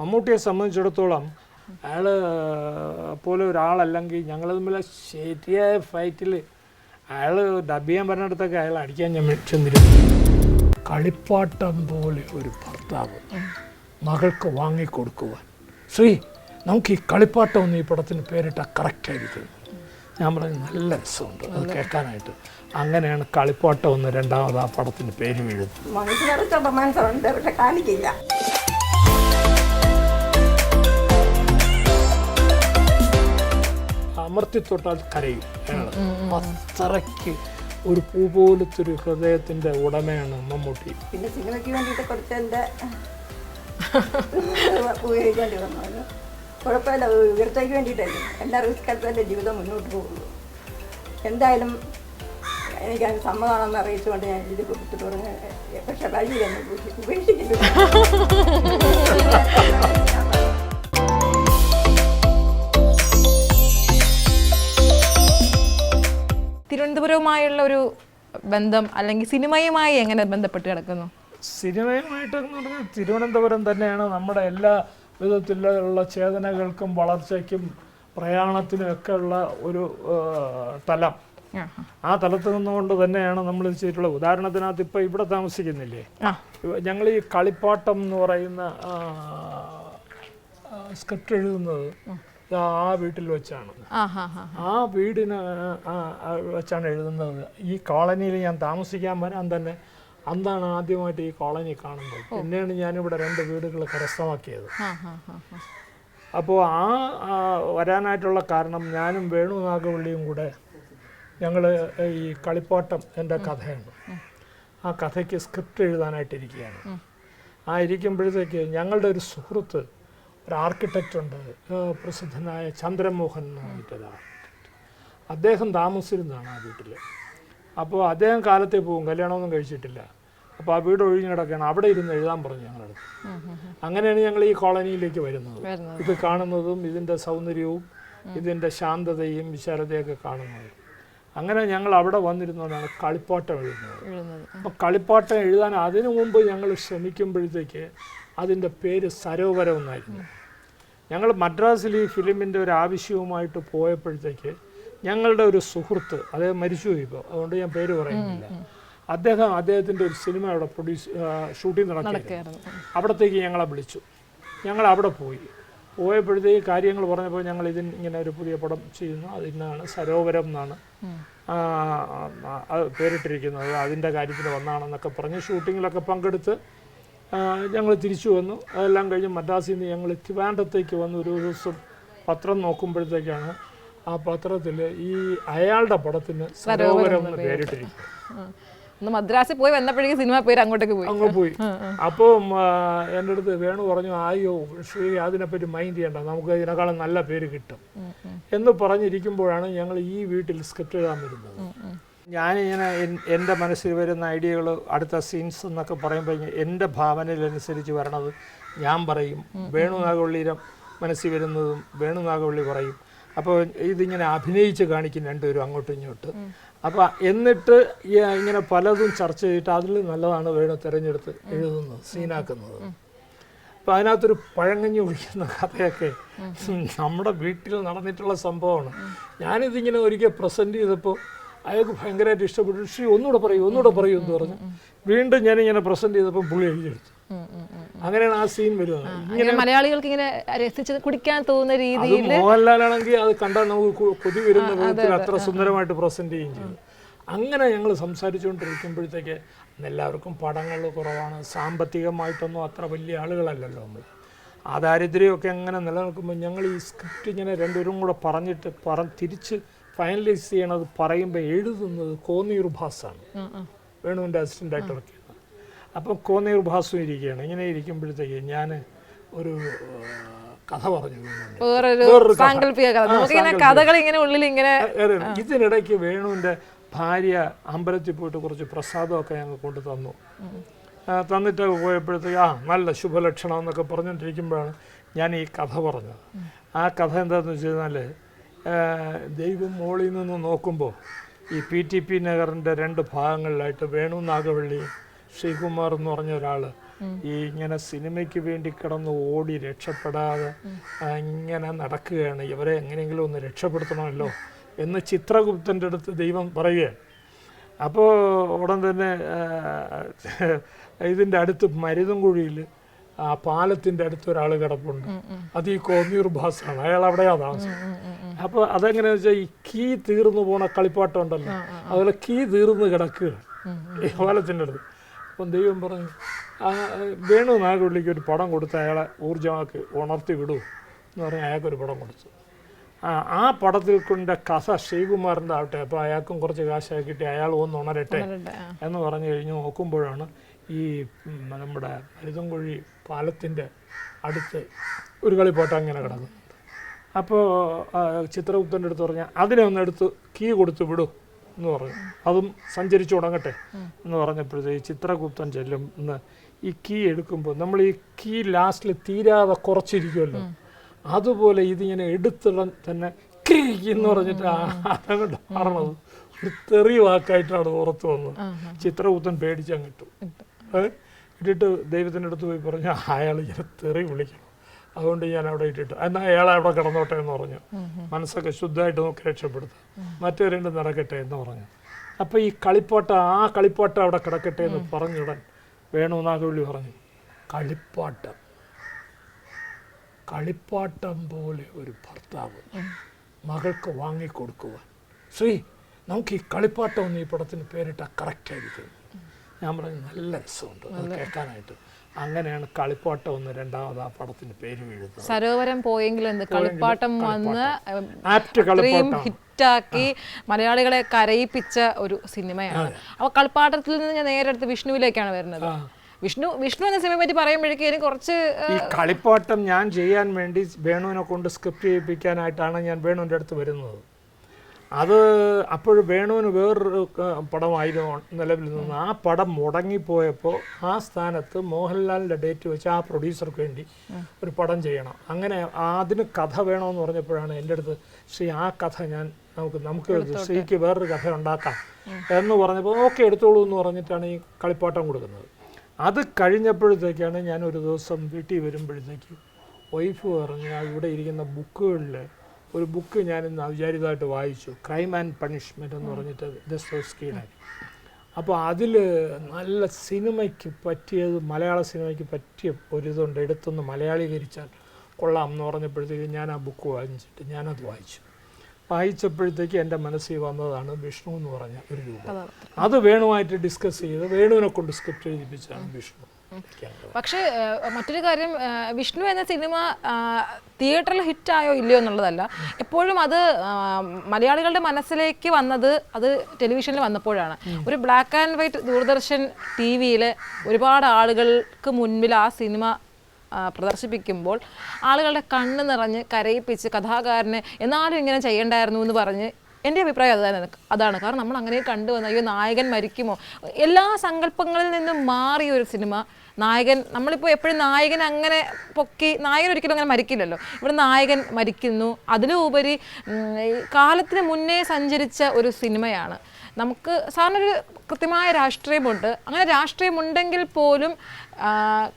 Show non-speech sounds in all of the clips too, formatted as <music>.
മമ്മൂട്ടിയെ സംബന്ധിച്ചിടത്തോളം അയാൾ പോലെ ഒരാളല്ലെങ്കിൽ ഞങ്ങൾ തമ്മിൽ ശരിയായ ഫൈറ്റിൽ അയാൾ ഡബ് ചെയ്യാൻ പറഞ്ഞിടത്തൊക്കെ അയാൾ അടിക്കാൻ ഞാൻ ചെന്നിരുന്നു. കളിപ്പാട്ടം പോലെ ഒരു ഭർത്താവ് മകൾക്ക് വാങ്ങിക്കൊടുക്കുവാൻ. ശ്രീ നമുക്ക് ഈ കളിപ്പാട്ടം ഒന്ന് ഈ പടത്തിന് പേരിട്ടാൽ കറക്റ്റായിരിക്കും ഞാൻ പറഞ്ഞു നല്ല രസമുണ്ട്. അത് കേൾക്കാനായിട്ട്. അങ്ങനെയാണ് കളിപ്പാട്ടം ഒന്ന് രണ്ടാമത് ആ പടത്തിന് പേര് വീഴുന്നത്. അമർത്തി തൊട്ടാൽ കരയും അയാൾ. അത്രയ്ക്ക് ഒരു പൂ പോലത്തെ ഒരു ഹൃദയത്തിന്റെ ഉടമയാണ് മമ്മൂട്ടി. പിന്നെ സിനിമയ്ക്ക് വേണ്ടിയിട്ട് കുറച്ച് എന്റെ ഉപയോഗിക്കേണ്ടി വന്നു. കുഴപ്പമില്ല ഉയർത്തേക്ക് വേണ്ടിയിട്ടല്ലേ. എല്ലാ റിസ്ക് എന്റെ ജീവിതം മുന്നോട്ട് പോകുള്ളൂ. എന്തായാലും എനിക്ക് അത് സമ്മതമാണെന്ന് അറിയിച്ചുകൊണ്ട് ഞാൻ ഇത് കൊടുത്തിട്ട് പറഞ്ഞ് പക്ഷെ വഴിയിലെന്നെ ഉപേക്ഷിക്കുന്നു <laughs> തിരുവനന്തപുരവുമായുള്ള ഒരു ബന്ധം അല്ലെങ്കിൽ സിനിമയുമായി എങ്ങനെ ബന്ധപ്പെട്ട് കിടക്കുന്നു? സിനിമയുമായിട്ട് എന്ന് പറഞ്ഞാൽ തിരുവനന്തപുരം തന്നെയാണ് നമ്മുടെ എല്ലാ വിധത്തിലുള്ള ചേതനകൾക്കും വളർച്ചയ്ക്കും പ്രയാണത്തിനും ഒക്കെ ഉള്ള ഒരു തലം. ആ തലത്തിൽ നിന്നുകൊണ്ട് തന്നെയാണ് നമ്മൾ ഇത് ചെയ്തിട്ടുള്ളത്. ഉദാഹരണത്തിനകത്ത് ഇപ്പൊ ഇവിടെ താമസിക്കുന്നില്ലേ? ഞങ്ങൾ ഈ കളിപ്പാട്ടം എന്ന് പറയുന്ന സ്ക്രിപ്റ്റ് എഴുതുന്നത് ആ വീട്ടിൽ വെച്ചാണ്. ആ വീടിന് വെച്ചാണ് എഴുതുന്നത്. ഈ കോളനിയിൽ ഞാൻ താമസിക്കാൻ വരാൻ തന്നെ അന്നാണ് ആദ്യമായിട്ട് ഈ കോളനി കാണുന്നത്. പിന്നെയാണ് ഞാനിവിടെ രണ്ട് വീടുകൾ കരസ്ഥമാക്കിയത്. അപ്പോൾ ആ ആ, വരാനായിട്ടുള്ള കാരണം ഞാനും വേണു നാഗവള്ളിയും കൂടെ ഞങ്ങൾ ഈ കളിപ്പാട്ടം എന്റെ കഥയാണ്. ആ കഥയ്ക്ക് സ്ക്രിപ്റ്റ് എഴുതാനായിട്ടിരിക്കുകയാണ്. ആ ഇരിക്കുമ്പോഴത്തേക്ക് ഞങ്ങളുടെ ഒരു സുഹൃത്ത് ഒരു ആർക്കിടെക്റ്റ് ഉണ്ട് പ്രസിദ്ധനായ ചന്ദ്രമോഹൻ എന്ന് പറഞ്ഞിട്ടൊരു ആർക്കിടെക്റ്റ് അദ്ദേഹം താമസിച്ചിരുന്നതാണ് ആ വീട്ടിൽ അപ്പോൾ അദ്ദേഹം കാലത്തെ പോകും കല്യാണമൊന്നും കഴിച്ചിട്ടില്ല. അപ്പോൾ ആ വീട് ഒഴിഞ്ഞു കിടക്കുകയാണ്. അവിടെ ഇരുന്ന് എഴുതാൻ പറഞ്ഞു ഞങ്ങളടുത്ത്. അങ്ങനെയാണ് ഞങ്ങൾ ഈ കോളനിയിലേക്ക് വരുന്നത്. ഇത് കാണുന്നതും ഇതിന്റെ സൗന്ദര്യവും ഇതിന്റെ ശാന്തതയും വിശാലതയൊക്കെ കാണുന്നത്. അങ്ങനെ ഞങ്ങൾ അവിടെ വന്നിരുന്നതാണ് കളിപ്പാട്ടം എഴുതുന്നത്. എഴുതുന്നത്. അപ്പോൾ കളിപ്പാട്ടം എഴുതാൻ അതിനു മുമ്പ് ഞങ്ങൾ ശ്രമിക്കുമ്പോഴത്തേക്ക് അതിന്റെ പേര് സരോവരം എന്നായിരുന്നു. ഞങ്ങൾ മദ്രാസിൽ ഈ ഫിലിമിന്റെ ഒരു ആവശ്യവുമായിട്ട് പോയപ്പോഴത്തേക്ക് ഞങ്ങളുടെ ഒരു സുഹൃത്ത് അദ്ദേഹം മരിച്ചുപോയി ഇപ്പോൾ അതുകൊണ്ട് ഞാൻ പേര് പറയുന്നില്ല. അദ്ദേഹം അദ്ദേഹത്തിന്റെ ഒരു സിനിമ അവിടെ പ്രൊഡ്യൂസ് ഷൂട്ടിംഗ് നടക്കുകയായിരുന്നു അവിടത്തേക്ക് ഞങ്ങളെ വിളിച്ചു. ഞങ്ങൾ അവിടെ പോയി. പോയപ്പോഴത്തേക്ക് കാര്യങ്ങൾ പറഞ്ഞപ്പോൾ ഞങ്ങൾ ഇതിന് ഇങ്ങനെ ഒരു പുതിയ പടം ചെയ്യുന്നു. അതിനാണ് സരോവരം എന്നാണ്. പേരിട്ടിരിക്കുന്നത്. അതിന്റെ കാര്യത്തിൽ വന്നാണെന്നൊക്കെ പറഞ്ഞ് ഷൂട്ടിങ്ങിലൊക്കെ പങ്കെടുത്ത് ഞങ്ങൾ തിരിച്ചു വന്നു. അതെല്ലാം കഴിഞ്ഞ് മദ്രാസിൽ നിന്ന് ഞങ്ങൾ ട്രിവാൻഡത്തേക്ക് വന്ന് ഒരു ദിവസം പത്രം നോക്കുമ്പോഴത്തേക്കാണ് ആ പത്രത്തിൽ ഈ അയാളുടെ പടത്തിന് സരോവരം എന്ന് പേരിട്ടിരിക്കുന്നത്. മദ്രാസിൽ പോയി വന്നപ്പോഴേക്കും സിനിമ പേര് അങ്ങോട്ടേക്ക് പോയി. അങ്ങ് പോയി. അപ്പോൾ എന്റെ അടുത്ത് വേണു പറഞ്ഞു ആയോ ശ്രീ അതിനെപ്പറ്റി മൈൻഡ് ചെയ്യണ്ട. നമുക്ക് ഇതിനേക്കാളും നല്ല പേര് കിട്ടും. എന്ന് പറഞ്ഞിരിക്കുമ്പോഴാണ് ഞങ്ങൾ ഈ വീട്ടിൽ സ്ക്രിപ്റ്റ് എഴുതാൻ വരുന്നത്. ഞാനിങ്ങനെ ഇങ്ങനെ എന്റെ മനസ്സിൽ വരുന്ന ഐഡിയകൾ അടുത്ത സീൻസ് എന്നൊക്കെ പറയുമ്പോൾ എന്റെ ഭാവനയിലനുസരിച്ച് വരണത് ഞാൻ പറയും. വേണു നാഗവള്ളിയുടെ മനസ്സിൽ വരുന്നതും വേണു നാഗവള്ളി പറയും. അപ്പോൾ ഇതിങ്ങനെ അഭിനയിച്ച് കാണിക്കും രണ്ടുപേരും അങ്ങോട്ടും ഇങ്ങോട്ട്. അപ്പോൾ എന്നിട്ട് ഇങ്ങനെ പലതും ചർച്ച ചെയ്തിട്ട് അതിൽ നല്ലതാണ് വേണു തിരഞ്ഞെടുത്ത് എഴുതുന്നത് സീനാക്കുന്നത്. അപ്പം അതിനകത്തൊരു പഴങ്ങഞ്ഞു കുടിക്കുന്ന കഥയൊക്കെ നമ്മുടെ വീട്ടിൽ നടന്നിട്ടുള്ള സംഭവമാണ്. ഞാനിതിങ്ങനെ ഒരിക്കൽ പ്രസന്റ് ചെയ്തപ്പോൾ അയാൾക്ക് ഭയങ്കരമായിട്ട് ഇഷ്ടപ്പെട്ടു. ശ്രീ ഒന്നുകൂടെ പറയൂ ഒന്നുകൂടെ പറയൂ എന്ന് പറഞ്ഞു. വീണ്ടും ഞാനിങ്ങനെ പ്രസന്റ് ചെയ്തപ്പോൾ പുള്ളി എഴുതിയെടുത്തു. അങ്ങനെയാണ് ആ സീൻ വരുന്നത്. ഇങ്ങനെ മലയാളികൾക്ക് ഇങ്ങനെ രസിച്ച് കുടിക്കാൻ തോന്നുന്ന രീതിയിൽ മോഹൻലാലാണെങ്കിൽ അത് കണ്ടാൽ നമുക്ക് കൊതി വരുന്ന വിധത്തിൽ അത്ര സുന്ദരമായിട്ട് പ്രസന്റ് ചെയ്യുകയും ചെയ്തു. അങ്ങനെ ഞങ്ങൾ സംസാരിച്ചുകൊണ്ടിരിക്കുമ്പോഴത്തേക്ക് എല്ലാവർക്കും പടങ്ങൾ കുറവാണ്. സാമ്പത്തികമായിട്ടൊന്നും അത്ര വലിയ ആളുകളല്ലല്ലോ നമ്മൾ ആ ദാരിദ്ര്യമൊക്കെ അങ്ങനെ നിലനിൽക്കുമ്പോൾ ഞങ്ങൾ ഈ സ്ക്രിപ്റ്റ് ഇങ്ങനെ രണ്ടുപേരും കൂടെ പറഞ്ഞിട്ട് പറ തിരിച്ച് ഫൈനലൈസ് ചെയ്യണത് പറയുമ്പോൾ എഴുതുന്നത് കോന്നിയൂർ ഭാസാണ്. വേണുവിന്റെ അസിസ്റ്റന്റ് വർക്ക് ചെയ്യുന്നത് അപ്പം കോന്നിയൂർ ഭാസും ഇരിക്കുകയാണ്. ഇങ്ങനെ ഇരിക്കുമ്പോഴത്തേക്ക് ഞാൻ ഒരു കഥ പറഞ്ഞു വേറൊരു കഥ. സാങ്കല്പിക കഥ. ആ, നമുക്കിങ്ങനെ കഥകൾ ഇങ്ങനെ ഉള്ളിൽ ഇങ്ങനെ ഇതിനിടയ്ക്ക് വേണുവിന്റെ ഭാര്യ അമ്പലത്തിൽ പോയിട്ട് കുറച്ച് പ്രസാദമൊക്കെ ഞങ്ങൾ കൊണ്ട് തന്നു. തന്നിട്ട് പോയപ്പോഴത്തേക്ക് ആ നല്ല ശുഭലക്ഷണം എന്നൊക്കെ പറഞ്ഞുകൊണ്ടിരിക്കുമ്പോഴാണ് ഞാൻ ഈ കഥ പറഞ്ഞത്. ആ കഥ എന്താണെന്ന് വെച്ച് കഴിഞ്ഞാൽ ദൈവം മോളിൽ നിന്ന് നോക്കുമ്പോൾ ഈ പി ടി പി നഗറിന്റെ രണ്ട് ഭാഗങ്ങളിലായിട്ട് വേണു നാഗവള്ളി ശ്രീകുമാർ എന്ന് പറഞ്ഞ ഒരാൾ ഈ ഇങ്ങനെ സിനിമയ്ക്ക് വേണ്ടി കിടന്ന് ഓടി രക്ഷപ്പെടാതെ ഇങ്ങനെ നടക്കുകയാണ്. ഇവരെ എങ്ങനെയെങ്കിലും ഒന്ന് രക്ഷപ്പെടുത്തണമല്ലോ എന്ന് ചിത്രഗുപ്തന്റെ അടുത്ത് ദൈവം പറയുകയാണ്. അപ്പോൾ ഉടൻ തന്നെ ഇതിന്റെ അടുത്ത് മരുതൻകുഴിയിൽ ആ പാലത്തിന്റെ അടുത്ത് ഒരാൾ കിടപ്പുണ്ട് അത് ഈ കോന്നിയൂർ ഭാസാണ് അയാൾ അവിടെയാ താമസം. അപ്പോൾ അതെങ്ങനെയാണെന്ന് വെച്ചാൽ ഈ കീ തീർന്നു പോണ കളിപ്പാട്ടം ഉണ്ടല്ലോ അതുപോലെ കീ തീർന്ന് കിടക്കുക. ഈ പാലത്തിന്റെ അടുത്ത്. അപ്പം ദൈവം പറഞ്ഞു ആ വേണു നാഗുള്ളിക്ക് ഒരു പടം കൊടുത്ത് അയാളെ ഊർജമാക്കി ഉണർത്തി വിടൂ എന്ന് പറഞ്ഞ് അയാൾക്കൊരു പടം കൊടുത്തു. ആ ആ പടത്തിൽ കൊണ്ട് കഥ ശ്രീകുമാറിന്റെ ആവട്ടെ. അപ്പോൾ അയാൾക്കും കുറച്ച് കാശായി കിട്ടി. അയാൾ ഒന്ന് ഉണരട്ടെ എന്ന് പറഞ്ഞു കഴിഞ്ഞ് നോക്കുമ്പോഴാണ് ഈ നമ്മുടെ മരുതൻകുഴി പാലത്തിന്റെ അടുത്ത് ഒരു കളിപ്പാട്ടം അങ്ങനെ കിടന്നു അപ്പോൾ ചിത്രഗുപ്തന്റെ അടുത്ത് പറഞ്ഞാൽ അതിനെ ഒന്ന് എടുത്ത് കീ കൊടുത്ത് വിടൂ എന്ന് പറഞ്ഞു. അതും സഞ്ചരിച്ചു തുടങ്ങട്ടെ എന്ന് പറഞ്ഞപ്പോഴത്തേക്ക് ചിത്രഗുപ്തൻ ചെല്ലും. എന്ന് ഈ കീ എടുക്കുമ്പോൾ നമ്മൾ ഈ കീ ലാസ്റ്റിൽ തീരാതെ കുറച്ചിരിക്കുമല്ലോ. അതുപോലെ ഇതിങ്ങനെ എടുത്തിടം തന്നെ കീ എന്ന് പറഞ്ഞിട്ട് അതങ്ങോട്ട് ഒരു തെറി വാക്കായിട്ടാണ് പുറത്തു വന്നത്. ചിത്രഗുപ്തൻ പേടിച്ചങ്ങിട്ടു ഏ? ഇട്ടിട്ട് ദൈവത്തിന്റെ അടുത്ത് പോയി പറഞ്ഞു അയാൾ ഇങ്ങനെ തെറി വിളിക്കണം അതുകൊണ്ട് ഞാൻ അവിടെ ഇട്ടിട്ട് എന്നാൽ അയാൾ അവിടെ കിടന്നോട്ടെ എന്ന് പറഞ്ഞു. മനസ്സൊക്കെ ശുദ്ധമായിട്ട് നോക്കി രക്ഷപ്പെടുത്തുക മറ്റേ രണ്ട് നടക്കട്ടെ എന്ന് പറഞ്ഞു. അപ്പോൾ ഈ കളിപ്പാട്ട ആ കളിപ്പാട്ട അവിടെ കിടക്കട്ടെ എന്ന് പറഞ്ഞുടൻ വേണു നാഗവള്ളി പറഞ്ഞു കളിപ്പാട്ടം. കളിപ്പാട്ടം പോലെ ഒരു ഭർത്താവ് മകൾക്ക് വാങ്ങിക്കൊടുക്കുവാൻ. ശ്രീ നമുക്ക് ഈ കളിപ്പാട്ടം ഒന്ന് ഈ പടത്തിന് പേരിട്ടാൽ കറക്റ്റായിരിക്കുന്നു ഞാൻ പറഞ്ഞു നല്ല രസമുണ്ട്. അത് കേൾക്കാനായിട്ട്. അങ്ങനെയാണ് കളിപ്പാട്ടം ഒന്ന് രണ്ടാമത് ആ പടത്തിന് പേര് വീഴുന്നത് സരോവരം പോയെങ്കിൽ എന്ത്? കളിപ്പാട്ടം വന്ന് ആപ്റ്റ് അത്രയും കളിപ്പാട്ടം. ഹിറ്റാക്കി മലയാളികളെ കരയിപ്പിച്ച ഒരു സിനിമയാണ്. അപ്പൊ കളിപ്പാട്ടത്തിൽ നിന്ന് ഞാൻ നേരെ അടുത്ത് വിഷ്ണുവിലേക്കാണ് വരുന്നത്. വിഷ്ണു വിഷ്ണു എന്ന സിനിമയെ പറ്റി പറയുമ്പോഴേക്കും കുറച്ച് ഈ കളിപ്പാട്ടം ഞാൻ ചെയ്യാൻ വേണ്ടി വേണുവിനെ കൊണ്ട് സ്ക്രിപ്റ്റ് ചെയ്യിപ്പിക്കാനായിട്ടാണ് ഞാൻ വേണുവിന്റെ അടുത്ത് വരുന്നത്. അത് അപ്പോൾ വേണുവിന് വേറൊരു പടമായിരുന്നു നിലവിൽ നിന്ന്. ആ പടം മുടങ്ങിപ്പോയപ്പോൾ ആ സ്ഥാനത്ത് മോഹൻലാലിന്റെ ഡേറ്റ് വെച്ച് ആ പ്രൊഡ്യൂസർക്ക് വേണ്ടി ഒരു പടം ചെയ്യണം. അങ്ങനെ അതിന് കഥ വേണമെന്ന് പറഞ്ഞപ്പോഴാണ് എന്റെ അടുത്ത് ശ്രീ ആ കഥ ഞാൻ നമുക്ക് നമുക്ക് ശ്രീക്ക് വേറൊരു കഥ ഉണ്ടാക്കാം എന്ന് പറഞ്ഞപ്പോൾ ഓക്കെ എടുത്തോളൂ എന്ന് പറഞ്ഞിട്ടാണ് ഈ കളിപ്പാട്ടം കൊടുക്കുന്നത്. അത് കഴിഞ്ഞപ്പോഴത്തേക്കാണ് ഞാൻ ഒരു ദിവസം വീട്ടിൽ വരുമ്പോഴത്തേക്ക് വൈഫ് പറഞ്ഞ് ഇവിടെ ഇരിക്കുന്ന ബുക്കുകളിൽ ഒരു ബുക്ക് ഞാൻ ഇന്ന് ഔചാരികമായിട്ട് വായിച്ചു. ക്രൈം ആൻഡ് പണിഷ്മെന്റ് എന്ന് പറഞ്ഞിട്ട് ദസ്തോസ്കിയുടെ അപ്പോൾ അതിൽ നല്ല സിനിമയ്ക്ക് പറ്റിയത് മലയാള സിനിമയ്ക്ക് പറ്റിയ ഒരിതുണ്ട് എടുത്തൊന്ന് മലയാളീകരിച്ചാൽ കൊള്ളാം എന്ന് പറഞ്ഞപ്പോഴത്തേക്ക് ഞാൻ ആ ബുക്ക് വാങ്ങിച്ചിട്ട് ഞാനത് വായിച്ചു. വായിച്ചപ്പോഴത്തേക്ക് എന്റെ മനസ്സിൽ വന്നതാണ് വിഷ്ണു എന്ന് പറഞ്ഞ ഒരു രൂപം. അത് വേണുമായിട്ട് ഡിസ്കസ് ചെയ്ത് വേണുവിനെ കൊണ്ട് സ്ക്രിപ്റ്റ് എഴുതിപ്പിച്ചാണ് വിഷ്ണു. പക്ഷേ മറ്റൊരു കാര്യം വിഷ്ണു എന്ന സിനിമ തിയേറ്ററിൽ ഹിറ്റായോ ഇല്ലയോ എന്നുള്ളതല്ല. എപ്പോഴും അത് മലയാളികളുടെ മനസ്സിലേക്ക് വന്നത് അത് ടെലിവിഷനിൽ വന്നപ്പോഴാണ്. ഒരു black and white Doordarshan T വിയിൽ ഒരുപാട് ആളുകൾക്ക് മുൻപിൽ ആ സിനിമ പ്രദർശിപ്പിക്കുമ്പോൾ ആളുകളുടെ കണ്ണ് നിറഞ്ഞ് കരയിപ്പിച്ച് കഥാകാരനെ എന്നാലും ഇങ്ങനെ ചെയ്യണ്ടായിരുന്നു എന്ന് പറഞ്ഞ് എന്റെ അഭിപ്രായം അതാണ് അതാണ്. കാരണം നമ്മൾ അങ്ങനെ കണ്ടുവന്ന അയ്യോ നായകൻ മരിക്കുമോ? എല്ലാ സങ്കല്പങ്ങളിൽ നിന്നും മാറിയ ഒരു സിനിമ നായകൻ നമ്മളിപ്പോൾ എപ്പോഴും നായകൻ അങ്ങനെ പൊക്കി നായകൻ ഒരിക്കലും അങ്ങനെ മരിക്കില്ലല്ലോ. ഇവിടെ നായകൻ മരിക്കുന്നു. അതിലുപരി കാലത്തിന് മുന്നേ സഞ്ചരിച്ച ഒരു സിനിമയാണ്. നമുക്ക് സാറിന് ഒരു കൃത്യമായ രാഷ്ട്രീയമുണ്ട്. അങ്ങനെ രാഷ്ട്രീയമുണ്ടെങ്കിൽ പോലും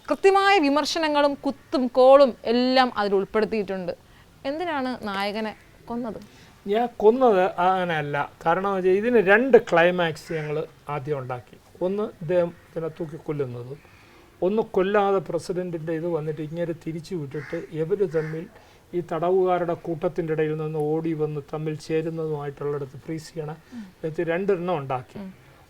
കൃത്യമായ വിമർശനങ്ങളും കുത്തും കോളും എല്ലാം അതിൽ ഉൾപ്പെടുത്തിയിട്ടുണ്ട്. എന്തിനാണ് നായകനെ കൊന്നത്? ഞാൻ കൊന്നത് അങ്ങനെയല്ല. കാരണം ഇതിന് രണ്ട് ക്ലൈമാക്സ് ഞങ്ങൾ ആദ്യം ഉണ്ടാക്കി. ഒന്ന് ഇദ്ദേഹത്തിനെ തൂക്കി കൊല്ലുന്നതും. ഒന്ന് കൊല്ലാതെ പ്രസിഡന്റിന്റെ ഇത് വന്നിട്ട് ഇങ്ങനെ തിരിച്ചു വിട്ടിട്ട് ഇവർ തമ്മിൽ ഈ തടവുകാരുടെ കൂട്ടത്തിന്റെ ഇടയിൽ നിന്ന് ഓടി വന്ന് തമ്മിൽ ചേരുന്നതുമായിട്ടുള്ളിടത്ത് ഫ്രീസ് ചെയ്യണ ഇത് രണ്ടെണ്ണം ഉണ്ടാക്കി.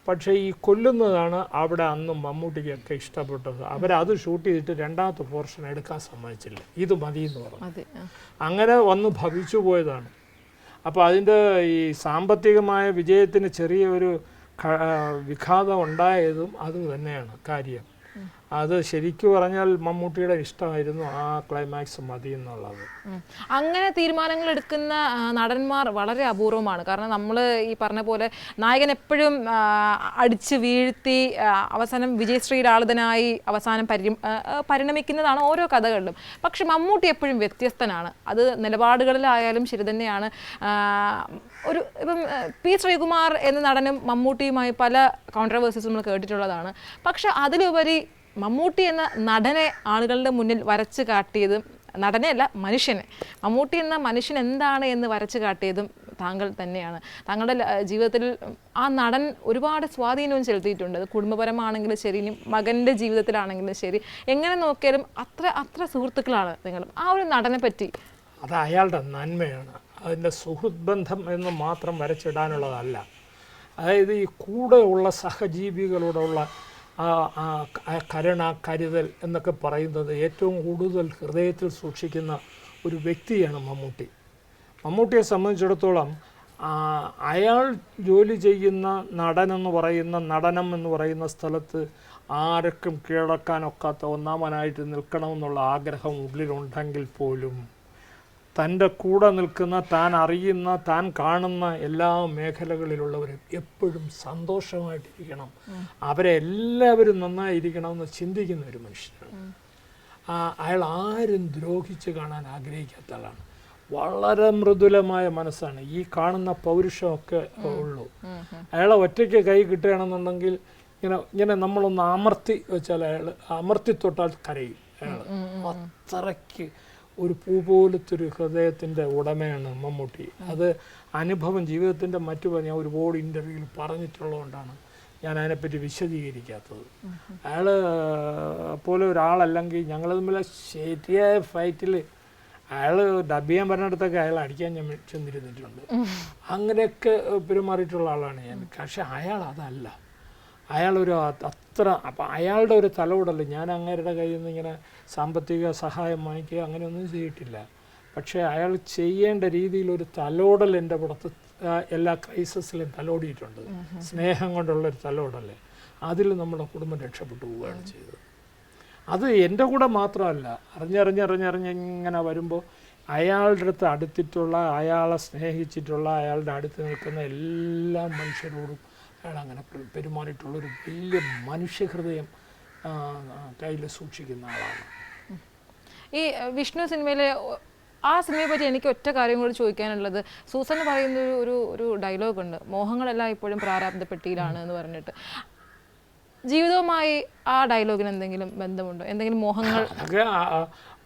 പക്ഷേ ഈ കൊല്ലുന്നതാണ് അവിടെ അന്ന് മമ്മൂട്ടിക്കൊക്കെ ഇഷ്ടപ്പെട്ടത്. അവരത് ഷൂട്ട് ചെയ്തിട്ട് രണ്ടാമത്തെ പോർഷൻ എടുക്കാൻ സമ്മതിച്ചില്ല. ഇത് മതി എന്ന് പറഞ്ഞു അങ്ങനെ വന്ന് ഭവിച്ചു പോയതാണ്. അപ്പോൾ അതിന്റെ ഈ സാമ്പത്തികമായ വിജയത്തിന് ചെറിയൊരു വിഘാതം ഉണ്ടായതും അത് തന്നെയാണ് കാര്യം. അത് ശരിക്കും പറഞ്ഞാൽ മമ്മൂട്ടിയുടെ ഇഷ്ടമായിരുന്നു ആ ക്ലൈമാക്സ് മതി എന്നുള്ളത്. അങ്ങനെ തീരുമാനങ്ങൾ എടുക്കുന്ന നടന്മാർ വളരെ അപൂർവമാണ്. കാരണം നമ്മൾ ഈ പറഞ്ഞ പോലെ നായകൻ എപ്പോഴും അടിച്ച് വീഴ്ത്തി അവസാനം വിജയശ്രീരാളിതനായി അവസാനം പരി പരിണമിക്കുന്നതാണ് ഓരോ കഥകളിലും. പക്ഷെ മമ്മൂട്ടി എപ്പോഴും വ്യത്യസ്തനാണ്. അത് നിലപാടുകളിലായാലും ശരി തന്നെയാണ്. ഒരു ഇപ്പം പി ശ്രീകുമാർ എന്ന നടനും മമ്മൂട്ടിയുമായി പല കോൺട്രവേഴ്സീസ് നമ്മൾ കേട്ടിട്ടുള്ളതാണ്. പക്ഷെ അതിലുപരി മമ്മൂട്ടി എന്ന നടനെ ആളുകളുടെ മുന്നിൽ വരച്ച് കാട്ടിയതും നടനെയല്ല മനുഷ്യനെ. മമ്മൂട്ടി എന്ന മനുഷ്യൻ എന്താണ് എന്ന് വരച്ച് കാട്ടിയതും താങ്കൾ തന്നെയാണ്. താങ്കളുടെ ജീവിതത്തിൽ ആ നടൻ ഒരുപാട് സ്വാധീനവും ചെലുത്തിയിട്ടുണ്ട്. കുടുംബപരമാണെങ്കിലും ശരി ഇനി മകന്റെ ജീവിതത്തിലാണെങ്കിലും ശരി. എങ്ങനെ നോക്കിയാലും അത്ര അത്ര സുഹൃത്തുക്കളാണ് നിങ്ങളും. ആ ഒരു നടനെ പറ്റി. അത് അയാളുടെ നന്മയാണ്. അതിന്റെ സുഹൃത് ബന്ധം എന്ന് മാത്രം വരച്ചിടാനുള്ളതല്ല. അതായത് ഈ കൂടെയുള്ള സഹജീവികളോടുള്ള കരുണ കരുതൽ എന്നൊക്കെ പറയുന്നത് ഏറ്റവും കൂടുതൽ ഹൃദയത്തിൽ സൂക്ഷിക്കുന്ന ഒരു വ്യക്തിയാണ് മമ്മൂട്ടി. മമ്മൂട്ടിയെ സംബന്ധിച്ചിടത്തോളം അയാൾ ജോലി ചെയ്യുന്ന നടൻ എന്ന് പറയുന്ന നടനം എന്ന് പറയുന്ന സ്ഥലത്ത് ആർക്കും കീഴടക്കാനൊക്കാത്ത ഒന്നാമനായിട്ട് നിൽക്കണമെന്നുള്ള ആഗ്രഹം ഉള്ളിലുണ്ടെങ്കിൽ പോലും തന്റെ കൂടെ നിൽക്കുന്ന താൻ അറിയുന്ന താൻ കാണുന്ന എല്ലാ മേഖലകളിലുള്ളവരും എപ്പോഴും സന്തോഷമായിട്ടിരിക്കണം. അവരെ എല്ലാവരും നന്നായിരിക്കണം എന്ന് ചിന്തിക്കുന്ന ഒരു മനുഷ്യനാണ്. അയാൾ ആരും ദ്രോഹിച്ച് കാണാൻ ആഗ്രഹിക്കാത്ത ആളാണ്. വളരെ മൃദുലമായ മനസ്സാണ്. ഈ കാണുന്ന പൗരുഷമൊക്കെ ഉള്ളൂ. അയാളെ ഒറ്റയ്ക്ക് കൈ കിട്ടുകയാണെന്നുണ്ടെങ്കിൽ ഇങ്ങനെ ഇങ്ങനെ നമ്മളൊന്ന് അമർത്തി വെച്ചാൽ അയാൾ അമർത്തി തൊട്ടാൽ കരയും അയാൾ അത്രയ്ക്ക് ഒരു പൂ പോലത്തെ ഒരു ഹൃദയത്തിന്റെ ഉടമയാണ് മമ്മൂട്ടി. അത് അനുഭവം ജീവിതത്തിന്റെ മറ്റു ഞാൻ ഒരുപാട് ഇന്റർവ്യൂവിൽ പറഞ്ഞിട്ടുള്ളതുകൊണ്ടാണ് ഞാൻ അതിനെപ്പറ്റി വിശദീകരിക്കാത്തത്. അയാൾ പോലെ ഒരാളല്ലെങ്കിൽ ഞങ്ങൾ തമ്മിൽ ശരിയായ ഫൈറ്റിൽ അയാൾ ഡബ് ചെയ്യാൻ പറഞ്ഞിടത്തൊക്കെ അയാൾ അടിക്കാൻ ഞാൻ ചെന്നിരുന്നിട്ടുണ്ട്. അങ്ങനെയൊക്കെ പെരുമാറിയിട്ടുള്ള ആളാണ് ഞാൻ. പക്ഷെ അയാൾ അതല്ല. അയാളൊരു അത്ര അപ്പം അയാളുടെ ഒരു തലവിടല്ല ഞാൻ അങ്ങേരുടെ കയ്യിൽ നിന്ന് ഇങ്ങനെ സാമ്പത്തിക സഹായം വാങ്ങിക്കുക അങ്ങനെയൊന്നും ചെയ്തിട്ടില്ല. പക്ഷേ അയാൾ ചെയ്യേണ്ട രീതിയിലൊരു തലോടൽ എന്റെ പുറത്ത് എല്ലാ ക്രൈസിസിലും തലോടിയിട്ടുണ്ട്. സ്നേഹം കൊണ്ടുള്ള ഒരു തലോടൽ അതിൽ നമ്മുടെ കുടുംബം രക്ഷപ്പെട്ടു പോവുകയാണ് ചെയ്തത്. അത് എന്റെ കൂടെ മാത്രമല്ല അറിഞ്ഞറിഞ്ഞറിഞ്ഞറിഞ്ഞ് ഇങ്ങനെ വരുമ്പോൾ അയാളുടെ അടുത്ത് അടുത്തിട്ടുള്ള അയാളെ സ്നേഹിച്ചിട്ടുള്ള അയാളുടെ അടുത്ത് നിൽക്കുന്ന എല്ലാ മനുഷ്യരോടും അയാൾ അങ്ങനെ പെരുമാറിയിട്ടുള്ള ഒരു വലിയ മനുഷ്യഹൃദയം കയ്യിൽ സൂക്ഷിക്കുന്ന ആളാണ്. ഈ വിഷ്ണു സിനിമയിലെ ആ സിനിമയെ പറ്റി എനിക്ക് ഒറ്റ കാര്യം കൂടി ചോദിക്കാനുള്ളത്. സൂസൻ പറയുന്ന ഒരു ഒരു ഒരു ഡയലോഗ് ഉണ്ട്. മോഹങ്ങളെല്ലാം ഇപ്പോഴും പ്രാരാബ്ധപ്പെട്ടിയിലാണ് എന്ന് പറഞ്ഞിട്ട്. ജീവിതവുമായി ആ ഡയലോഗിന് എന്തെങ്കിലും ബന്ധമുണ്ടോ? എന്തെങ്കിലും മോഹങ്ങൾ? അതൊക്കെ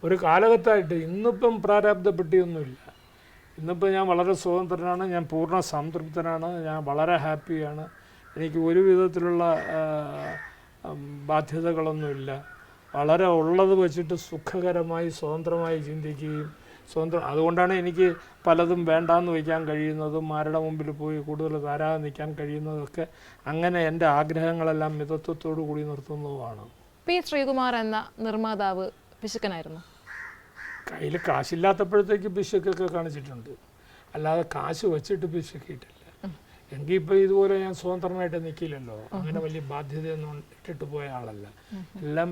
ഒരു കാലഘട്ടമായിട്ട് ഇന്നിപ്പം പ്രാരാബ്ധപ്പെട്ടിയൊന്നുമില്ല ഇന്നിപ്പോൾ ഞാൻ വളരെ സ്വതന്ത്രനാണ് ഞാൻ പൂർണ സംതൃപ്തനാണ് ഞാൻ വളരെ ഹാപ്പിയാണ് എനിക്ക് ഒരു വിധത്തിലുള്ള ബാധ്യതകളൊന്നുമില്ല. വളരെ ഉള്ളത് വെച്ചിട്ട് സുഖകരമായി സ്വതന്ത്രമായി ചിന്തിക്കുകയും സ്വതന്ത്രം അതുകൊണ്ടാണ് എനിക്ക് പലതും വേണ്ടാന്ന് വയ്ക്കാൻ കഴിയുന്നതും ആരുടെ മുമ്പിൽ പോയി കൂടുതൽ താരാതെ നിൽക്കാൻ കഴിയുന്നതൊക്കെ അങ്ങനെ എന്റെ ആഗ്രഹങ്ങളെല്ലാം മിതത്വത്തോടു കൂടി നിർത്തുന്നതുമാണ്. പി. ശ്രീകുമാർ എന്ന നിർമ്മാതാവ് പിശുക്കനായിരുന്നു. കയ്യിൽ കാശില്ലാത്തപ്പോഴത്തേക്ക് പിശുക്കൊക്കെ കാണിച്ചിട്ടുണ്ട്. അല്ലാതെ കാശ് വെച്ചിട്ട് പിശുക്കിയിട്ടില്ല. എങ്കിൽ ഇപ്പോൾ ഇതുപോലെ ഞാൻ സ്വതന്ത്രമായിട്ട് നിൽക്കില്ലല്ലോ അങ്ങനെ വലിയ ബാധ്യതയൊന്നും ഇട്ടിട്ട് പോയ ആളല്ല. എല്ലാം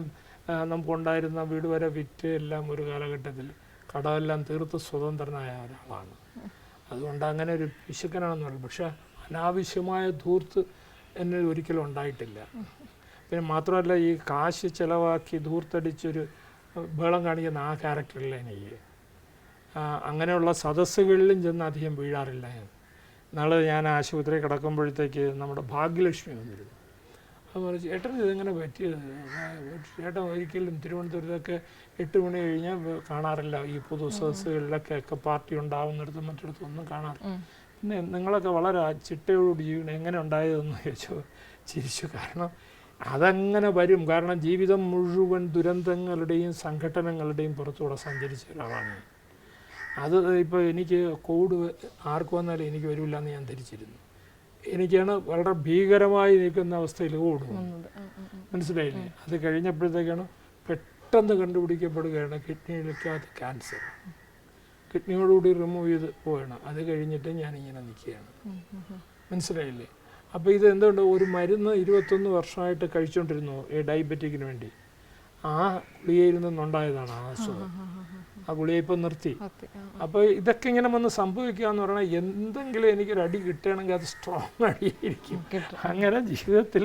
നമുക്കുണ്ടായിരുന്ന വീട് വരെ വിറ്റ് എല്ലാം ഒരു കാലഘട്ടത്തിൽ കടമെല്ലാം തീർത്ത് സ്വതന്ത്രനായ ഒരാളാണ്. അതുകൊണ്ട് അങ്ങനെ ഒരു പിശുക്കനാണെന്ന് പറയും. പക്ഷെ അനാവശ്യമായ ധൂർത്ത് എന്നിൽ ഒരിക്കലും ഉണ്ടായിട്ടില്ല. പിന്നെ മാത്രമല്ല ഈ കാശ് ചിലവാക്കി ധൂർത്തടിച്ചൊരു ബഹളം കാണിക്കുന്ന ആ ക്യാരക്ടറില്ല എനിക്ക് അങ്ങനെയുള്ള സദസ്സുകളിലും ചെന്ന് അധികം വീഴാറില്ല ഞാൻ. നാളെ ഞാൻ ആശുപത്രി കിടക്കുമ്പോഴത്തേക്ക് നമ്മുടെ ഭാഗ്യലക്ഷ്മി വന്നിരുന്നു. അത് പറഞ്ഞു ചേട്ടൻ ഇതെങ്ങനെ പറ്റിയത്? ചേട്ടൻ ഒരിക്കലും തിരുവനന്തപുരത്തൊക്കെ എട്ട് മണി കഴിഞ്ഞാൽ കാണാറില്ല. ഈ പൊതു സദസ്സുകളിലൊക്കെ ഒക്കെ പാർട്ടി ഉണ്ടാവുന്നിടത്തും മറ്റിടത്തും ഒന്നും കാണാറില്ല. പിന്നെ നിങ്ങളൊക്കെ വളരെ ചിട്ടയോടുകൂടി ജീവിക്കണം എങ്ങനെ ഉണ്ടായതെന്ന് ചോദിച്ചു ചിരിച്ചു. കാരണം അതങ്ങനെ വരും. കാരണം ജീവിതം മുഴുവൻ ദുരന്തങ്ങളുടെയും സംഘടനകളുടെയും പുറത്തൂടെ സഞ്ചരിച്ച ഒരാളാണ് ഞാൻ. അത് ഇപ്പോൾ എനിക്ക് കോവിഡ് ആർക്ക് വന്നാലും എനിക്ക് വരില്ല എന്ന് ഞാൻ ധരിച്ചിരുന്നു. എനിക്കാണ് വളരെ ഭീകരമായി നിൽക്കുന്ന അവസ്ഥയിൽ കോവിഡ് വന്നത്. മനസ്സിലായില്ലേ? അത് കഴിഞ്ഞപ്പോഴത്തേക്കാണ് പെട്ടെന്ന് കണ്ടുപിടിക്കപ്പെടുകയാണ് കിഡ്നിയിലേക്കകത്ത് ക്യാൻസർ കിഡ്നിയോടുകൂടി റിമൂവ് ചെയ്ത് പോവുകയാണ്. അത് കഴിഞ്ഞിട്ട് ഞാൻ ഇങ്ങനെ നിൽക്കുകയാണ് മനസ്സിലായില്ലേ? അപ്പോൾ ഇത് എന്തുകൊണ്ട് ഒരു മരുന്ന് ഇരുപത്തൊന്ന് വർഷമായിട്ട് കഴിച്ചുകൊണ്ടിരുന്നു ഈ ഡയബറ്റിക്കിന് വേണ്ടി? ആ ഗുളികയിൽ നിന്നുണ്ടായതാണ് ആ അസുഖം ആ ഗുളിക ഇപ്പം നിർത്തി. അപ്പൊ അപ്പോൾ ഇതൊക്കെ ഇങ്ങനെ വന്ന് സംഭവിക്കുക എന്ന് പറഞ്ഞാൽ എന്തെങ്കിലും എനിക്കൊരു അടി കിട്ടുകയാണെങ്കിൽ അത് സ്ട്രോങ് അടിയായിരിക്കും. അങ്ങനെ ജീവിതത്തിൽ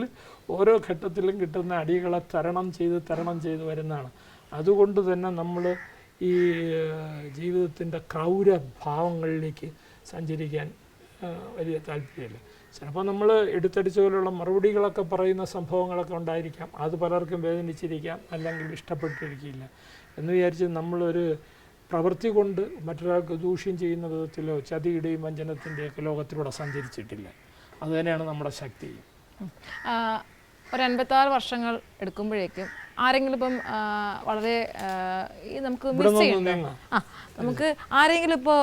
ഓരോ ഘട്ടത്തിലും കിട്ടുന്ന അടികളെ തരണം ചെയ്ത് തരണം ചെയ്ത് വരുന്നതാണ്. അതുകൊണ്ട് തന്നെ നമ്മൾ ഈ ജീവിതത്തിന്റെ ക്രൗരഭാവങ്ങളിലേക്ക് സഞ്ചരിക്കാൻ ആ, വലിയ താല്പര്യമില്ല. ചിലപ്പോൾ നമ്മൾ എടുത്തടിച്ച പോലുള്ള മറുപടികളൊക്കെ പറയുന്ന സംഭവങ്ങളൊക്കെ ഉണ്ടായിരിക്കാം. അത് പലർക്കും വേദനിച്ചിരിക്കാം അല്ലെങ്കിൽ ഇഷ്ടപ്പെട്ടിരിക്കില്ല. എന്ന് വിചാരിച്ച് നമ്മളൊരു പ്രവൃത്തി കൊണ്ട് മറ്റൊരാൾക്ക് ദൂഷ്യം ചെയ്യുന്ന വിധത്തിലോ ചതിയുടെയും വഞ്ചനത്തിന്റെയൊക്കെ ലോകത്തിലൂടെ സഞ്ചരിച്ചിട്ടില്ല. അത് തന്നെയാണ് നമ്മുടെ ശക്തി. ഒരു അൻപത്താറ് വർഷങ്ങൾ എടുക്കുമ്പോഴേക്കും ആരെങ്കിലും ഇപ്പം വളരെ ഈ നമുക്ക് മിസ് ആ നമുക്ക് ആരെങ്കിലും ഇപ്പോൾ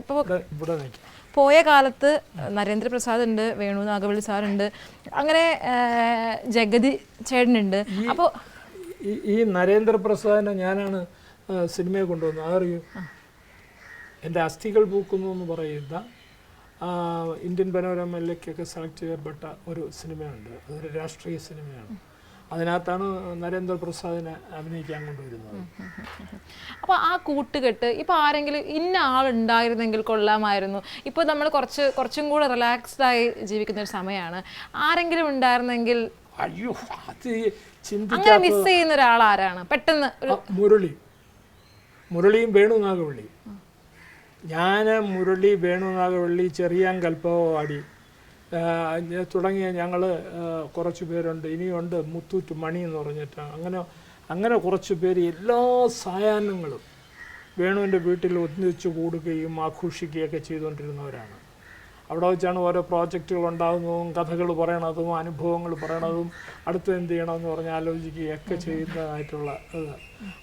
ഇപ്പോൾ പോയ കാലത്ത് നരേന്ദ്രപ്രസാദ് ഉണ്ട് വേണു നാഗവള്ളി സാറുണ്ട് അങ്ങനെ ജഗതി ചേട്ടനുണ്ട്. അപ്പോൾ ഈ ഈ നരേന്ദ്രപ്രസാദിനെ ഞാനാണ് സിനിമയെ കൊണ്ടുവന്നത്. അതറിയൂ. എന്റെ അസ്ഥികൾ പൂക്കുന്നു എന്ന് പറയുന്ന ഇന്ത്യൻ പനോരമയിലേക്കൊക്കെ സെലക്ട് ചെയ്യപ്പെട്ട ഒരു സിനിമയുണ്ട്. അതൊരു രാഷ്ട്രീയ സിനിമയാണ്. അതിനകത്താണ് നരേന്ദ്രപ്രസാദിനെ അഭിനയിക്കാൻ കൊണ്ടുവരുന്നത്. അപ്പോൾ ആ കൂട്ടുകെട്ട് ഇപ്പോൾ ആരെങ്കിലും ഇന്ന ആളുണ്ടായിരുന്നെങ്കിൽ കൊള്ളാമായിരുന്നു. ഇപ്പോൾ നമ്മൾ കുറച്ച് കുറച്ചും കൂടെ റിലാക്സ്ഡ് ആയി ജീവിക്കുന്ന ഒരു സമയമാണ്. ആരെങ്കിലും ഉണ്ടായിരുന്നെങ്കിൽ അയ്യോ അത് അങ്ങനെ ചിന്തിക്കാത്ത മിസ് ചെയ്യുന്ന ഒരാൾ ആരാണ് പെട്ടെന്ന് ഒരു ആ, മുരളി. മുരളിയും വേണു നാഗവള്ളി. ഞാൻ മുരളി വേണു നാഗവള്ളി ചെറിയാൻ കൽപ്പവാടി ആ, ഞ- തുടങ്ങിയ ഞങ്ങൾ കുറച്ച് പേരുണ്ട്. ഇനിയുണ്ട് മുത്തൂറ്റ് മണി എന്ന് പറഞ്ഞിട്ട്. അങ്ങനെ അങ്ങനെ കുറച്ച് പേര് എല്ലാ സായാഹ്നങ്ങളും വേണുവിന്റെ വീട്ടിൽ ഒന്നിച്ച് കൂടുകയും ആഘോഷിക്കുകയൊക്കെ ചെയ്തുകൊണ്ടിരുന്നവരാണ്. അവിടെ വെച്ചാണ് ഓരോ പ്രോജക്റ്റുകൾ ഉണ്ടാകുന്നതും കഥകൾ പറയണതും അനുഭവങ്ങൾ പറയണതും. അടുത്ത് എന്ത് ചെയ്യണമെന്ന് പറഞ്ഞ് ആലോചിക്കുകയൊക്കെ ചെയ്യുന്നതായിട്ടുള്ള ഇത്.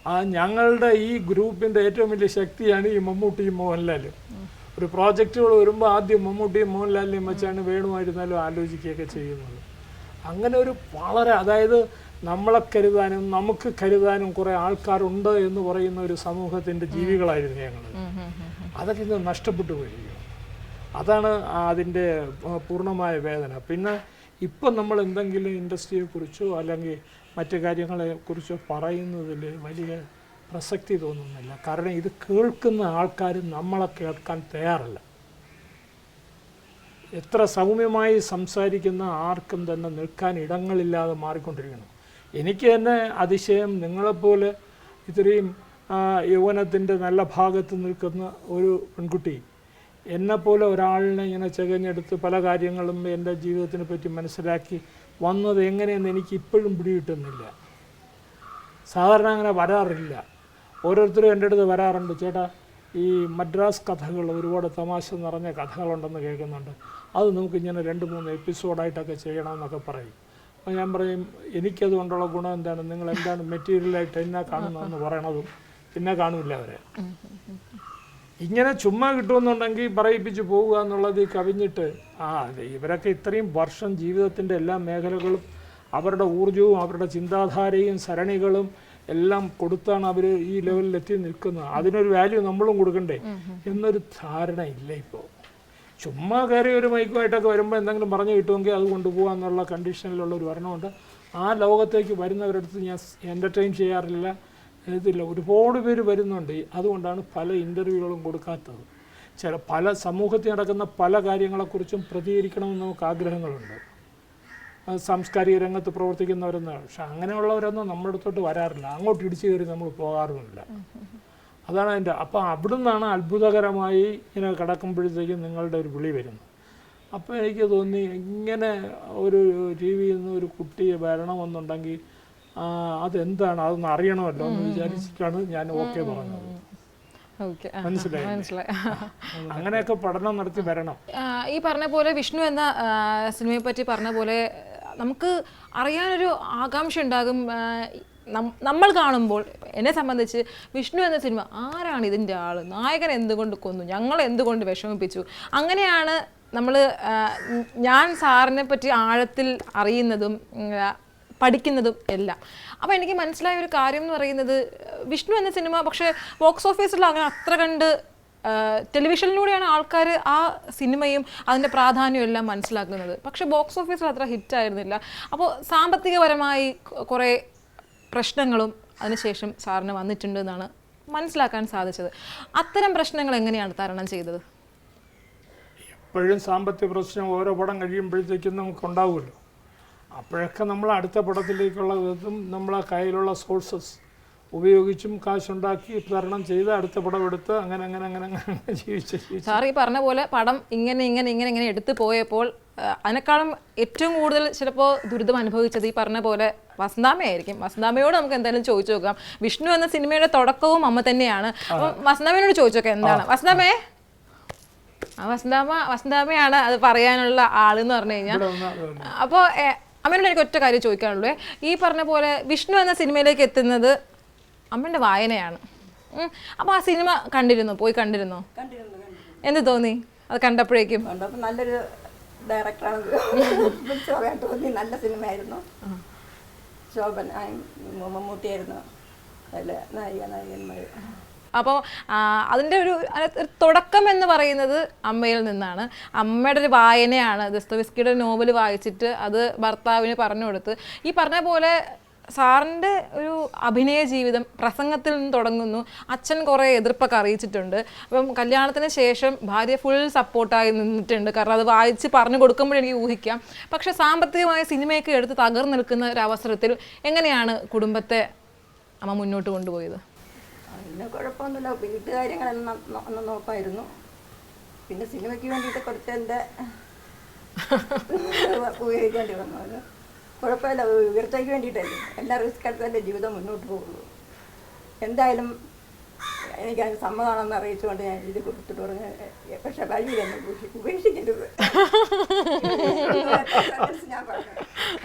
ആ ഞങ്ങളുടെ ഈ ഗ്രൂപ്പിന്റെ ഏറ്റവും വലിയ ശക്തിയാണ് ഈ മമ്മൂട്ടിയും മോഹൻലാലും. ഒരു പ്രോജക്റ്റുകൾ വരുമ്പോൾ ആദ്യം മമ്മൂട്ടിയും മോഹൻലാലിനെയും വെച്ചാണ് വേണുമായിരുന്നാലും ആലോചിക്കുകയൊക്കെ ചെയ്യുന്നത്. അങ്ങനെ ഒരു വളരെ അതായത് നമ്മളെ കരുതാനും നമുക്ക് കരുതാനും കുറേ ആൾക്കാരുണ്ട് എന്ന് പറയുന്ന ഒരു സമൂഹത്തിന്റെ ജീവികളായിരുന്നു ഞങ്ങൾ. അതൊക്കെ ഇന്ന് നഷ്ടപ്പെട്ടു വരികയാണ് അതാണ് അതിന്റെ പൂർണമായ വേദന. പിന്നെ ഇപ്പം നമ്മൾ എന്തെങ്കിലും ഇൻഡസ്ട്രിയെക്കുറിച്ചോ അല്ലെങ്കിൽ മറ്റു കാര്യങ്ങളെ കുറിച്ചോ പറയുന്നതിൽ വലിയ പ്രസക്തി തോന്നുന്നില്ല. കാരണം ഇത് കേൾക്കുന്ന ആൾക്കാർ നമ്മളെ കേൾക്കാൻ തയ്യാറല്ല. എത്ര സൗമ്യമായി സംസാരിക്കുന്ന ആർക്കും തന്നെ നിൽക്കാൻ ഇടങ്ങളില്ലാതെ മാറിക്കൊണ്ടിരിക്കണം. എനിക്ക് തന്നെ അതിശയം നിങ്ങളെപ്പോലെ ഇത്രയും യൗവനത്തിന്റെ നല്ല ഭാഗത്ത് നിൽക്കുന്ന ഒരു പെൺകുട്ടി എന്നെപ്പോലെ ഒരാളിനെ ഇങ്ങനെ ചെകഞ്ഞെടുത്ത് പല കാര്യങ്ങളും എന്റെ ജീവിതത്തിനെ പറ്റി മനസ്സിലാക്കി വന്നത് എങ്ങനെയെന്ന് എനിക്ക് ഇപ്പോഴും പിടികിട്ടുന്നില്ല. സാധാരണ അങ്ങനെ വരാറില്ല. ഓരോരുത്തരും എന്റെ അടുത്ത് വരാറുണ്ട് ചേട്ടാ ഈ മദ്രാസ് കഥകൾ ഒരുപാട് തമാശ നിറഞ്ഞ കഥകളുണ്ടെന്ന് കേൾക്കുന്നുണ്ട്. അത് നമുക്ക് ഇങ്ങനെ രണ്ട് മൂന്ന് എപ്പിസോഡായിട്ടൊക്കെ ചെയ്യണമെന്നൊക്കെ പറയും. അപ്പോൾ ഞാൻ പറയും എനിക്കതുകൊണ്ടുള്ള ഗുണം എന്താണ്? നിങ്ങൾ എന്താണ് മെറ്റീരിയലായിട്ട് എന്നെ കാണുന്നതെന്ന് പറയണതും പിന്നെ കാണില്ല അവരെ. ഇങ്ങനെ ചുമ്മാ കിട്ടുമെന്നുണ്ടെങ്കിൽ പറയിപ്പിച്ച് പോവുക എന്നുള്ളത് ഈ കവിഞ്ഞിട്ട് ആ അതെ ഇവരൊക്കെ ഇത്രയും വർഷം ജീവിതത്തിന്റെ എല്ലാ മേഖലകളും അവരുടെ ഊർജവും അവരുടെ ചിന്താധാരയും സരണികളും എല്ലാം കൊടുത്താണ് അവർ ഈ ലെവലിൽ എത്തി നിൽക്കുന്നത്. അതിനൊരു വാല്യൂ നമ്മളും കൊടുക്കണ്ടേ? എന്നൊരു ധാരണ ഇല്ല ഇപ്പോൾ ചുമ്മാ കയറി ഒരു മൈക്കുമായിട്ടൊക്കെ വരുമ്പോൾ എന്തെങ്കിലും പറഞ്ഞു കിട്ടുമെങ്കിൽ അത് കൊണ്ടുപോകാന്നുള്ള കണ്ടീഷനിലുള്ള ഒരു ഭരണമുണ്ട്. ആ ലോകത്തേക്ക് വരുന്നവരടുത്ത് ഞാൻ എന്റർടൈൻ ചെയ്യാറില്ല. ഇതില്ല. ഒരുപാട് പേര് വരുന്നുണ്ട്. അതുകൊണ്ടാണ് പല ഇന്റർവ്യൂകളും കൊടുക്കാത്തത്. ചില പല സമൂഹത്തിൽ നടക്കുന്ന പല കാര്യങ്ങളെക്കുറിച്ചും പ്രതികരിക്കണമെന്ന് നമുക്ക് ആഗ്രഹങ്ങളുണ്ട്. സാംസ്കാരിക രംഗത്ത് പ്രവർത്തിക്കുന്നവരെന്നാണ് പക്ഷെ അങ്ങനെയുള്ളവരൊന്നും നമ്മുടെ അടുത്തോട്ട് വരാറില്ല. അങ്ങോട്ട് ഇടിച്ചു കയറി നമ്മൾ പോകാറുമില്ല. അതാണ് എന്റെ അപ്പം അവിടുന്നാണ് അത്ഭുതകരമായി ഇങ്ങനെ കിടക്കുമ്പോഴത്തേക്കും നിങ്ങളുടെ ഒരു വിളി വരുന്നത്. അപ്പോൾ എനിക്ക് തോന്നി ഇങ്ങനെ ഒരു ടി വിയിൽ നിന്ന് ഒരു കുട്ടിയെ വരണമെന്നുണ്ടെങ്കിൽ അതെന്താണ്? അതൊന്ന് അറിയണമല്ലോ എന്ന് വിചാരിച്ചിട്ടാണ് ഞാൻ ഓക്കെ പറഞ്ഞത്. മനസ്സിലായി. അങ്ങനെയൊക്കെ പഠനം നടത്തി വരണം. ഈ പറഞ്ഞ പോലെ വിഷ്ണു എന്ന സിനിമയെ പറ്റി പറഞ്ഞ പോലെ നമുക്ക് അറിയാനൊരു ആകാംക്ഷ ഉണ്ടാകും നമ്മൾ കാണുമ്പോൾ. എന്നെ സംബന്ധിച്ച് വിഷ്ണു എന്ന സിനിമ ആരാണ് ഇതിന്റെ ആൾ നായകൻ എന്തുകൊണ്ട് കൊന്നു? ഞങ്ങൾ എന്തുകൊണ്ട് വിഷമിപ്പിച്ചു? അങ്ങനെയാണ് നമ്മൾ ഞാൻ സാറിനെ പറ്റി ആഴത്തിൽ അറിയുന്നതും പഠിക്കുന്നതും എല്ലാം. അപ്പോൾ എനിക്ക് മനസ്സിലായ ഒരു കാര്യം എന്ന് പറയുന്നത് വിഷ്ണു എന്ന സിനിമ പക്ഷേ ബോക്സ് ഓഫീസിൽ അങ്ങനെ അത്ര കണ്ട് ടെലിവിഷനിലൂടെയാണ് ആൾക്കാർ ആ സിനിമയും അതിന്റെ പ്രാധാന്യവും എല്ലാം മനസ്സിലാക്കുന്നത്. പക്ഷേ ബോക്സ് ഓഫീസിൽ അത്ര ഹിറ്റായിരുന്നില്ല. അപ്പോൾ സാമ്പത്തികപരമായി കുറേ പ്രശ്നങ്ങളും അതിനുശേഷം സാറിന് വന്നിട്ടുണ്ട് എന്നാണ് മനസ്സിലാക്കാൻ സാധിച്ചത്. അത്തരം പ്രശ്നങ്ങൾ എങ്ങനെയാണ് തരണം ചെയ്തത്? എപ്പോഴും സാമ്പത്തിക പ്രശ്നം ഓരോ പടം കഴിയുമ്പോഴത്തേക്കും നമുക്ക് ഉണ്ടാവുമല്ലോ അപ്പോഴൊക്കെ നമ്മൾ അടുത്ത പടത്തിലേക്കുള്ള വിധം നമ്മളെ കയ്യിലുള്ള സോഴ്സസ് ഉപയോഗിച്ചും കാശുണ്ടാക്കി തരണം ചെയ്ത് അടുത്ത പടം എടുത്ത് അങ്ങനെ അങ്ങനെ അങ്ങനെ അങ്ങനെ ജീവിച്ച് സാർ ഈ പറഞ്ഞ പോലെ പടം ഇങ്ങനെ ഇങ്ങനെ ഇങ്ങനെ ഇങ്ങനെ എടുത്തു പോയപ്പോൾ അതിനേക്കാളും ഏറ്റവും കൂടുതൽ ചിലപ്പോൾ ദുരിതം അനുഭവിച്ചത് ഈ പറഞ്ഞ പോലെ വസന്താമയായിരിക്കും വസന്താമയോട് നമുക്ക് എന്തായാലും ചോദിച്ചു നോക്കാം. വിഷ്ണു എന്ന സിനിമയുടെ തുടക്കവും അമ്മ തന്നെയാണ്. അപ്പം വസന്താമയോട് ചോദിച്ചു നോക്കാം എന്താണ്? വസന്താമേ ആ വസന്താമ വസന്താമയാണ് അത് പറയാനുള്ള ആളെന്ന് പറഞ്ഞു കഴിഞ്ഞാൽ. അപ്പോൾ അമ്മയോട് എനിക്ക് ഒറ്റ കാര്യം ചോദിക്കാനുള്ളൂ. ഈ പറഞ്ഞ പോലെ വിഷ്ണു എന്ന സിനിമയിലേക്ക് എത്തുന്നത് അമ്മയുടെ വായനയാണ്. അപ്പോൾ ആ സിനിമ കണ്ടിരുന്നു? പോയി കണ്ടിരുന്നോ? എന്ത് തോന്നി? അത് കണ്ടപ്പോഴേക്കും? കണ്ടപ്പോൾ നല്ലൊരു ഡയറക്ടറാണ് തോന്നി. നല്ല സിനിമയായിരുന്നു. ശോഭൻ മമ്മൂട്ടിയായിരുന്നു. അല്ല നായിക നായകന്മാർ അപ്പോൾ അതിന്റെ ഒരു തുടക്കം എന്ന് പറയുന്നത് അമ്മയിൽ നിന്നാണ്. അമ്മയുടെ ഒരു വായനയാണ്. ദസ്തവിസ്കിയുടെ നോവൽ വായിച്ചിട്ട് അത് ഭർത്താവിന് പറഞ്ഞു കൊടുത്ത്. ഈ പറഞ്ഞ പോലെ സാറിന്റെ ഒരു അഭിനയ ജീവിതം പ്രസംഗത്തിൽ നിന്ന് തുടങ്ങുന്നു. അച്ഛൻ കുറേ എതിർപ്പൊക്കെ അറിയിച്ചിട്ടുണ്ട്. അപ്പം കല്യാണത്തിന് ശേഷം ഭാര്യ ഫുൾ സപ്പോർട്ടായി നിന്നിട്ടുണ്ട്. കാരണം അത് വായിച്ച് പറഞ്ഞു കൊടുക്കുമ്പോൾ എനിക്ക് ഊഹിക്കാം. പക്ഷേ സാമ്പത്തികമായ സിനിമയൊക്കെ എടുത്ത് തകർന്നു നിൽക്കുന്ന ഒരു അവസരത്തിൽ എങ്ങനെയാണ് കുടുംബത്തെ അമ്മ മുന്നോട്ട് കൊണ്ടുപോയത്? അതിന് കുഴപ്പമൊന്നുമില്ല. വീട്ടുകാര്യങ്ങളെല്ലാം ഒന്ന് നോക്കുമായിരുന്നു പിന്നെ സിനിമയ്ക്ക് വേണ്ടിയിട്ട് കുറച്ച് എന്റെ ഉപയോഗിക്കേണ്ടി വന്നു. അത് കുഴപ്പമില്ല. ഉയർച്ചയ്ക്ക് വേണ്ടിയിട്ടല്ലേ. എല്ലാ റിസ്ക് എടുത്തല്ലേ ജീവിതം മുന്നോട്ട് പോകുള്ളൂ. എന്തായാലും എനിക്ക് അതിന് സമ്മതമാണെന്ന് അറിയിച്ചുകൊണ്ട് ഞാൻ ഇത് കൊടുത്തിട്ട് പറഞ്ഞു. "എ, പക്ഷെ വഴിയിൽ എന്നെ ഉപേക്ഷിക്കരുത്.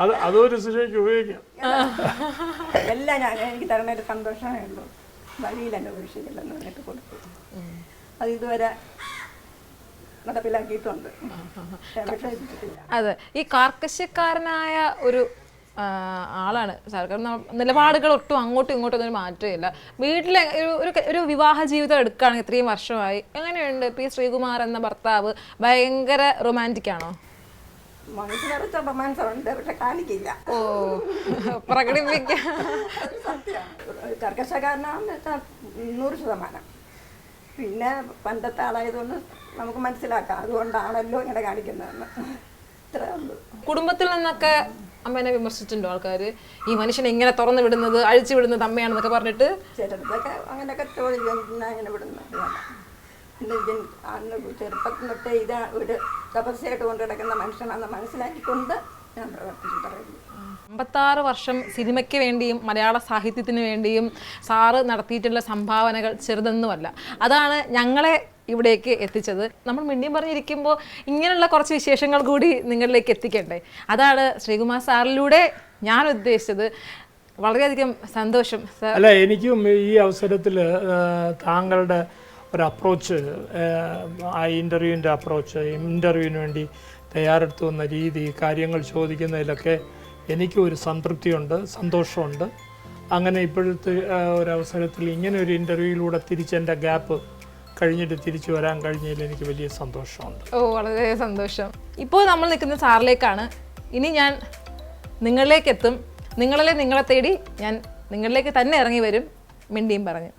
അത് അതൊരു ഉപയോഗിക്കാം. എല്ലാം ഞാൻ എനിക്ക് തരുന്ന ഒരു സന്തോഷമേ ഉള്ളൂ. വഴിയിൽ എന്നെ ഉപേക്ഷിക്കില്ലെന്ന് പറഞ്ഞിട്ട് കൊടുത്തു. അത് ഇതുവരെ നടപ്പിലാക്കിയിട്ടുണ്ട്. അതെ. ഈ കാർക്കശ്യക്കാരനായ ഒരു ആളാണ് സർക്കാർ. നിലപാടുകൾ ഒട്ടും അങ്ങോട്ടും ഇങ്ങോട്ടും ഒന്നും മാറ്റമില്ല വീട്ടിലെ ഒരു ഒരു വിവാഹ ജീവിതം എടുക്കുകയാണെങ്കിൽ ഇത്രയും വർഷമായി. എങ്ങനെയുണ്ട് പി ശ്രീകുമാർ എന്ന ഭർത്താവ്? ഭയങ്കര റൊമാന്റിക് ആണോ? പക്ഷെ കാണിക്കില്ല. ഓ പ്രകടിപ്പിക്കാൻ കർക്കശക്കാരനാണെന്ന് വെച്ചാൽ നൂറ് ശതമാനം. പിന്നെ പണ്ടത്തെ ആളായതുകൊണ്ട് നമുക്ക് മനസ്സിലാക്കാം അതുകൊണ്ടാണല്ലോ ഇങ്ങനെ കാണിക്കുന്നതെന്ന്. ഇത്രേ ഉള്ളൂ. കുടുംബത്തിൽ നിന്നൊക്കെ അമ്മേനെ വിമർശിച്ചിട്ടുണ്ടോ ആൾക്കാർ ഈ മനുഷ്യനെ ഇങ്ങനെ തുറന്നു വിടുന്നത് അഴിച്ചു വിടുന്നത് അമ്മയാണെന്നൊക്കെ പറഞ്ഞിട്ട്? ചിലടത്തൊക്കെ അങ്ങനെയൊക്കെ ചോദിക്കും പിന്നെ അങ്ങനെ വിടുന്നത്. ഇതിൻ അന്ന് ചെറുപ്പത്തിൽ തൊട്ടേ ഇത് ഒരു തപസ്യയായിട്ട് കൊണ്ട് കിടക്കുന്ന മനുഷ്യനാണെന്ന് മനസ്സിലാക്കിക്കൊണ്ട് ഞാൻ പ്രവർത്തിച്ചു പറയുന്നു. അമ്പത്താറ് വർഷം സിനിമയ്ക്ക് വേണ്ടിയും മലയാള സാഹിത്യത്തിന് വേണ്ടിയും സാറ് നടത്തിയിട്ടുള്ള സംഭാവനകൾ ചെറുതൊന്നുമല്ല. അതാണ് ഞങ്ങളെ ഇവിടേക്ക് എത്തിച്ചത്. നമ്മൾ മിണ്ടിയും പറഞ്ഞിരിക്കുമ്പോൾ ഇങ്ങനെയുള്ള കുറച്ച് വിശേഷങ്ങൾ കൂടി നിങ്ങളിലേക്ക് എത്തിക്കണ്ടേ? അതാണ് ശ്രീകുമാർ സാറിലൂടെ ഞാൻ ഉദ്ദേശിച്ചത്. വളരെയധികം സന്തോഷം അല്ല എനിക്കും ഈ അവസരത്തിൽ താങ്കളുടെ ഒരു അപ്രോച്ച് ആ ഇന്റർവ്യൂവിന്റെ അപ്രോച്ച് ഇന്റർവ്യൂവിന് വേണ്ടി തയ്യാറെടുത്തു വന്ന രീതി കാര്യങ്ങൾ ചോദിക്കുന്നതിലൊക്കെ എനിക്ക് ഒരു സംതൃപ്തിയുണ്ട് സന്തോഷമുണ്ട്. അങ്ങനെ ഇപ്പോഴത്തെ ഒരവസരത്തിൽ ഇങ്ങനെ ഒരു ഇന്റർവ്യൂയിലൂടെ തിരിച്ചെന്റെ ഗ്യാപ്പ് കഴിഞ്ഞിട്ട് തിരിച്ചു വരാൻ കഴിഞ്ഞതിൽ എനിക്ക് വലിയ സന്തോഷമുണ്ട്. ഓ വളരെ സന്തോഷം. ഇപ്പോൾ നമ്മൾ നിൽക്കുന്ന സാറിലേക്കാണ്. ഇനി ഞാൻ നിങ്ങളിലേക്ക് എത്തും നിങ്ങളെ നിങ്ങളെ തേടി ഞാൻ നിങ്ങളിലേക്ക് തന്നെ ഇറങ്ങി വരും മിണ്ടിയും പറഞ്ഞു.